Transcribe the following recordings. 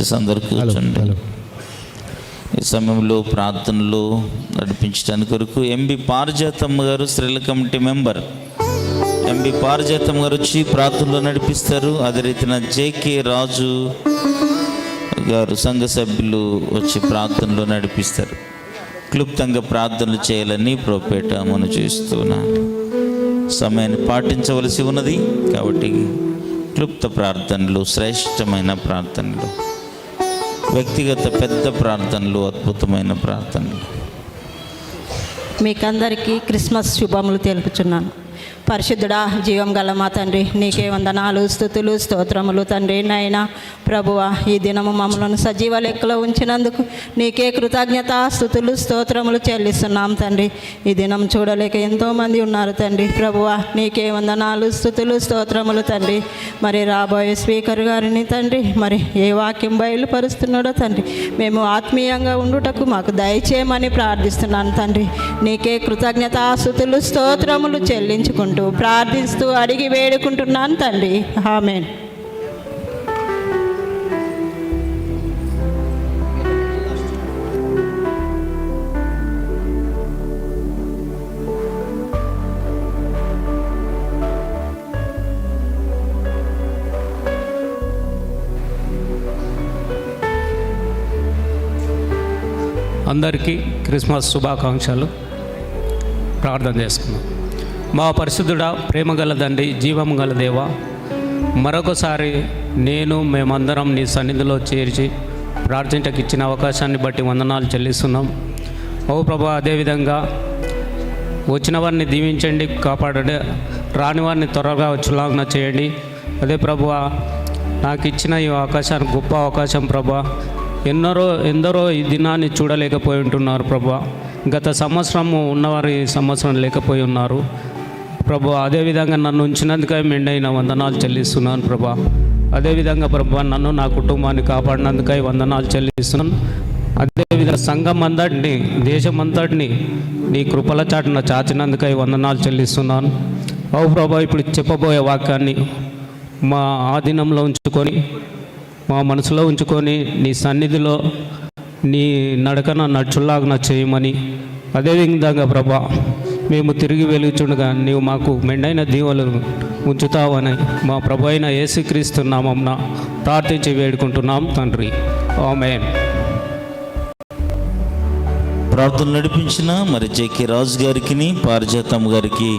దయచేసి అందరు కూర్చోండి. ఈ సమయంలో ప్రార్థనలు నడిపించడానికి కొరకు ఎంబి పారిజాతమ్మ గారు స్త్రీల కమిటీ మెంబర్. ఎంబి పారిజాతమ్మ గారు వచ్చి ప్రార్థనలు నడిపిస్తారు. అదే రీతిన జేకే రాజు గారు సంఘ సభ్యులు వచ్చి ప్రార్థనలు నడిపిస్తారు. క్లుప్తంగా ప్రార్థనలు చేయాలని ప్రోపేట మనం చేస్తున్నాను సమయాన్ని పాటించవలసి ఉన్నది కాబట్టి క్లుప్త ప్రార్థనలు శ్రేష్టమైన ప్రార్థనలు. వ్యక్తిగత పెద్ద ప్రార్థనలు అద్భుతమైన ప్రార్థనలు. మీకందరికీ క్రిస్మస్ శుభములు తెలుపుచున్నాను. పరిశుద్ధుడా జీవం గల మా తండ్రి నీకే వందనాలు స్థుతులు స్తోత్రములు తండ్రి. నాయనా ప్రభువ ఈ దినము మమ్మలను సజీవ లెక్కలో ఉంచినందుకు నీకే కృతజ్ఞత స్థుతులు స్తోత్రములు చెల్లిస్తున్నాం తండ్రి. ఈ దినం చూడలేక ఎంతోమంది ఉన్నారు తండ్రి. ప్రభువ నీకే వందనాలు స్థుతులు స్తోత్రములు తండ్రి. మరి రాబోయే స్పీకర్ గారిని తండ్రి మరి ఏ వాక్యం బయలుపరుస్తున్నాడో తండ్రి. మేము ఆత్మీయంగా ఉండుటకు మాకు దయచేయమని ప్రార్థిస్తున్నాను తండ్రి. నీకే కృతజ్ఞతాస్థుతులు స్తోత్రములు చెల్లించుకుంటూ ప్రార్థిస్తూ అడిగి వేడుకుంటున్నాను తండ్రి. ఆమెన్. అందరికీ క్రిస్మస్ శుభాకాంక్షలు. ప్రార్థన చేసుకున్నాం మా పరిశుద్ధుడ ప్రేమగల తండ్రి జీవం గల దేవ మరొకసారి నేను మేమందరం నీ సన్నిధిలో చేర్చి ప్రార్థించకు ఇచ్చిన అవకాశాన్ని బట్టి వందనాలు చెల్లిస్తున్నాం. ఓ ప్రభా అదేవిధంగా వచ్చిన వారిని దీవించండి కాపాడండి రాని వారిని త్వరగా వచ్చులాగ్న చేయండి. అదే ప్రభు నాకు ఇచ్చిన ఈ అవకాశాన్ని గొప్ప అవకాశం ప్రభా ఎన్నరో ఎందరో ఈ దినాన్ని చూడలేకపోయి ఉంటున్నారు ప్రభా. గత సంవత్సరము ఉన్నవారు ఈ సంవత్సరం లేకపోయి ఉన్నారు. ప్రభా అదేవిధంగా నన్ను ఉంచినందుకే మెండైన వందనాలు చెల్లిస్తున్నాను ప్రభా. అదేవిధంగా ప్రభా నన్ను నా కుటుంబాన్ని కాపాడినందుకై వందనాలు చెల్లిస్తున్నాను. అదేవిధంగా సంఘం అంతటిని దేశం అంతటిని నీ కృపల చాటున చాచినందుకై వందనాలు చెల్లిస్తున్నాను. ఓ ప్రభా ఇప్పుడు చెప్పబోయే వాక్యాన్ని మా ఆధీనంలో ఉంచుకొని మా మనసులో ఉంచుకొని నీ సన్నిధిలో నీ నడకన నడుచులాగా చేయమని. అదేవిధంగా ప్రభా మేము తిరిగి వెలుగుచుండగా నీవు మాకు మెండైన దీవెలు ఉంచుతావని మా ప్రభు అయిన యేసుక్రీస్తు నామంన ప్రార్థించి వేడుకుంటున్నాం తండ్రి. ఆమెన్. ప్రార్థన నడిపించిన మరి జేకే రాజు గారికి పారిజాతమ్మ గారికి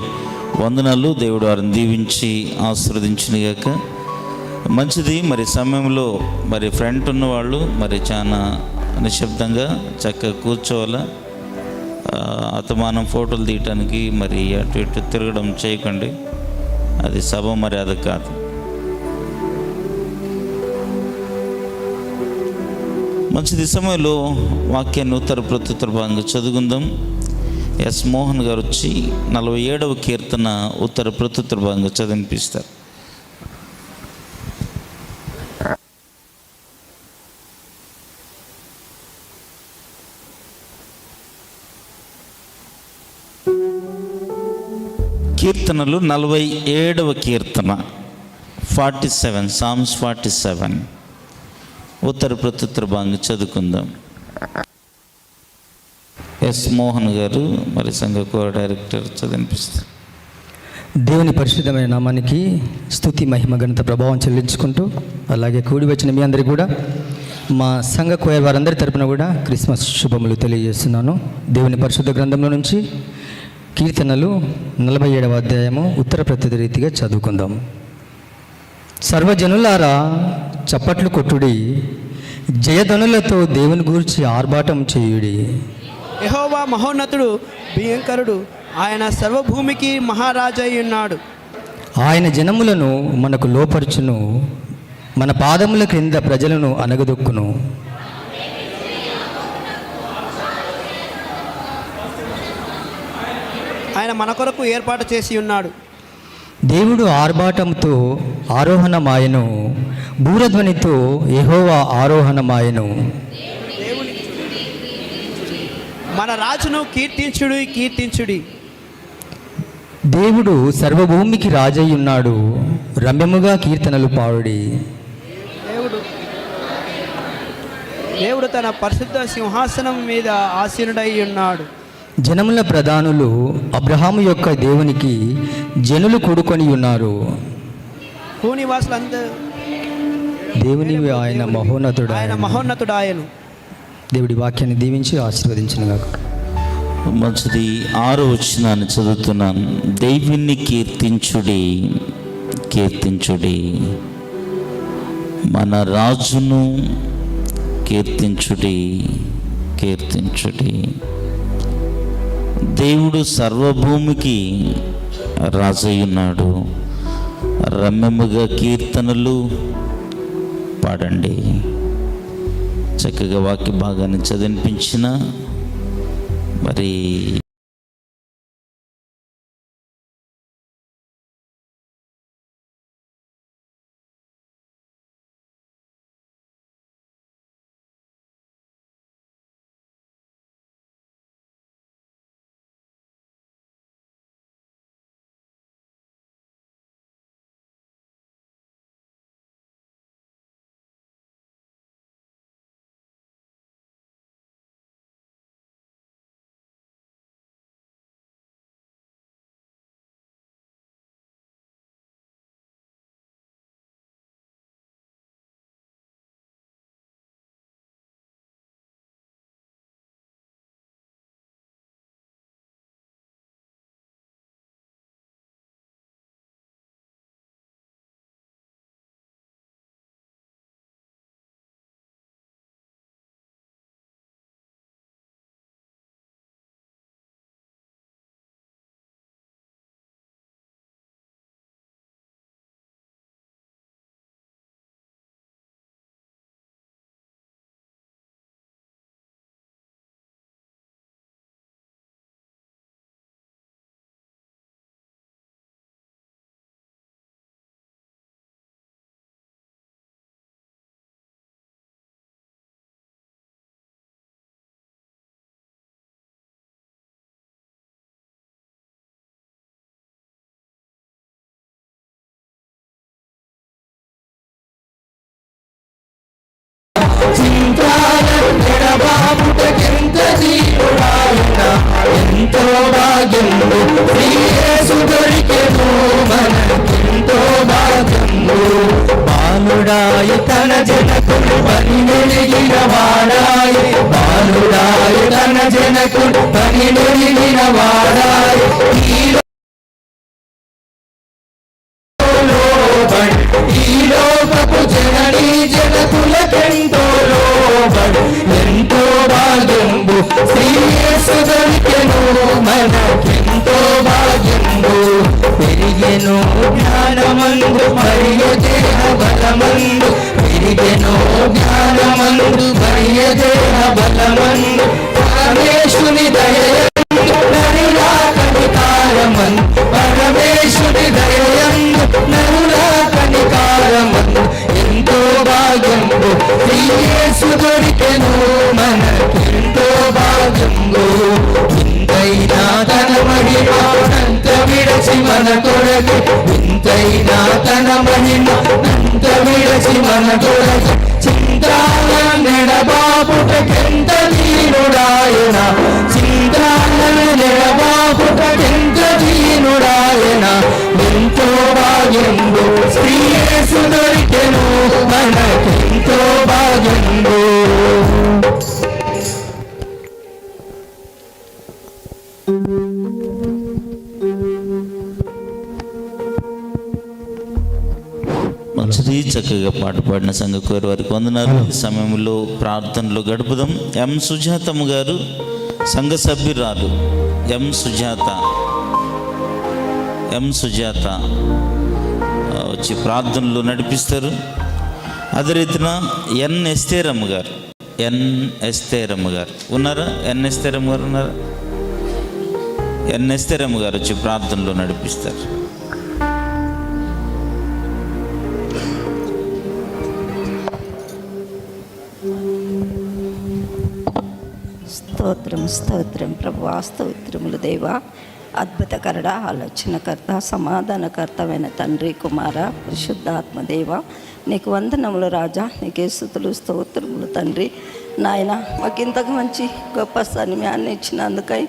వందనాలు. దేవుడు వారిని దీవించి ఆశీర్వదించినగాక. మంచిది మరి సమయంలో మరి ఫ్రంట్ ఉన్నవాళ్ళు మరి చాలా నిశ్శబ్దంగా చక్కగా కూర్చోవాలా? అతమానం ఫోటోలు తీయటానికి మరి అటు ఇటు తిరగడం చేయకండి. అది సభ మర్యాద కాదు. మంచిది సమయంలో వాక్యాన్ని ఉత్తర ప్రత్యుత్తర భాగంగా చదువుకుందాం. ఎస్ మోహన్ గారు వచ్చి నలభై ఏడవ కీర్తన ఉత్తర ప్రత్యుత్తర భాగంగా చదివినిపిస్తారు కీర్తనలు నలభై ఏడవ కీర్తన forty seven psalms forty seven ఉత్తర ప్రత్యుత్తర భాగం చదువుకుందాం. ఎస్ మోహన్ గారు మరి సంఘ కోర డైరెక్టర్ చదివినిపిస్తారు. దేవుని పరిశుద్ధమైన నామానికి స్థుతి మహిమ గణిత ప్రభావం చెల్లించుకుంటూ అలాగే కూడి వచ్చిన మీ అందరికీ కూడా మా సంఘ కోయర్ వారందరి తరపున కూడా క్రిస్మస్ శుభములు తెలియజేస్తున్నాను. దేవుని పరిశుద్ధ గ్రంథంలో నుంచి కీర్తనలు నలభై ఏడవ అధ్యాయము ఉత్తర ప్రత్యుత రీతిగా చదువుకుందాం. సర్వజనులారా చప్పట్లు కొట్టుడి జయధనులతో దేవుని గూర్చి ఆర్భాటం చేయుడి. యెహోవా మహోన్నతుడు భయంకరుడు ఆయన సర్వభూమికి మహారాజై ఉన్నాడు. ఆయన జనములను మనకు లోపరుచును మన పాదముల క్రింద ప్రజలను అనగదొక్కును ఆయన మన కొరకు ఏర్పాటు చేసి ఉన్నాడు. దేవుడు ఆర్భాటంతో ఆరోహణమాయను బూరధ్వనితో యెహోవా ఆరోహణమాయను. మన రాజును కీర్తించుడి కీర్తించుడి. దేవుడు సర్వభూమికి రాజయ్యున్నాడు రమ్యముగా కీర్తనలు పాడుడి. దేవుడు దేవుడు తన పరిశుద్ధ సింహాసనం మీద ఆసీనుడై ఉన్నాడు. జనముల ప్రధానులు అబ్రహాము యొక్క దేవునికి జనులు కొడుకొని ఉన్నారు. దేవుని ఆయన మహోన్నతుడు ఆయన మహోన్నతుడు ఆయను దేవుడి వాక్యాన్ని దీవించి ఆశీర్వదించినగాక మంచిది ఆరో వచ్చినాన్ని చదువుతున్నాను. దైవుని కీర్తించుడి కీర్తించుడి. మన రాజును కీర్తించుడి కీర్తించుడి. దేవుడు సర్వభూమికి రాజయ్యున్నాడు రమ్యముగా కీర్తనలు పాడండి. చక్కగా వాక్య భాగాన్ని చదివినిపించిన మరి బాలుడాయి తన జనకుడు పని వెలిగిన వాడాయి. బాలుడాయి తన జనకుడు పని వెలిగిన వాడాయి. ఈ లోకపు జననీ ఎంతో భాగ్యంబు శ్రీ దొరికెను మనకెంతో పెరిగెను జ్ఞానమందు మరియు దేహ బలమందు పెరిగెను జ్ఞానమందు మరియు దేహ బలమందు పరమేశుని దయ విడచి మన కొరకు ఇంతైనా తన మహిమ అంత విడచి మన కొరకు. చింత చింతాలనెడబాపుటకెంత దీనుడాయన? చింతాలనెడబాపుటకెంత దీనుడాయన? ఎంతో భాగ్యంబు శ్రీయేసు దొరికెను మనకెంతో భాగ్యంబు పాడిన సంఘ కోరి వారికి వందనాలు. ఈ సమయంలో ప్రార్థనలో గడుపుదాం. ఎం సుజాతమ్మ గారు సంఘ సభ్యురాలు. ఎం సుజాత. ఎం సుజాత. వచ్చి ప్రార్థనలో నడిపిస్తారు. అదే రీతిన ఎన్ ఎస్తేరమ్మ గారు. ఎన్ ఎస్తేరమ్మ గారు. ఉన్నారా? ఎన్ ఎస్తేరమ్మ గారు ఉన్నారా? ఎన్ ఎస్తేరమ్మ గారు వచ్చి ప్రార్థనలో నడిపిస్తారు. స్తోత్రం స్తోత్రం ప్రభు స్తోత్రములు దేవా. అద్భుతకరడ ఆలోచనకర్త సమాధానకర్తమైన తండ్రి కుమార పరిశుద్ధాత్మదేవ నీకు వందనములు రాజా నీకే స్థుతులు స్తోత్రములు తండ్రి. నాయన మాకు ఇంతకు మంచి గొప్ప సన్మాన్ని ఇచ్చినందుకై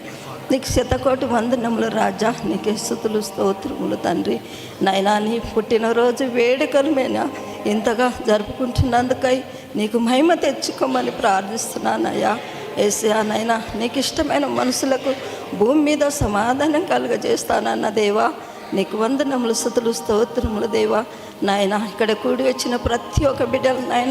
నీకు శతకోటి వందనములు రాజా నీకే స్థుతులు స్తోత్రములు తండ్రి. నాయనా నీ పుట్టినరోజు వేడుకలు మేనా. ఇంతగా జరుపుకుంటున్నందుకై నీకు మహిమ తెచ్చుకోమని ప్రార్థిస్తున్నానయ్యా. ఏసయా నైనా నీకు ఇష్టమైన మనసులకు భూమి మీద సమాధానం కలుగజేస్తానన్న దేవా. నీకు వందనములు సుతులు స్తోత్రములు దేవా. నాయన ఇక్కడ కూడి వచ్చిన ప్రతి ఒక్క బిడ్డలు నాయన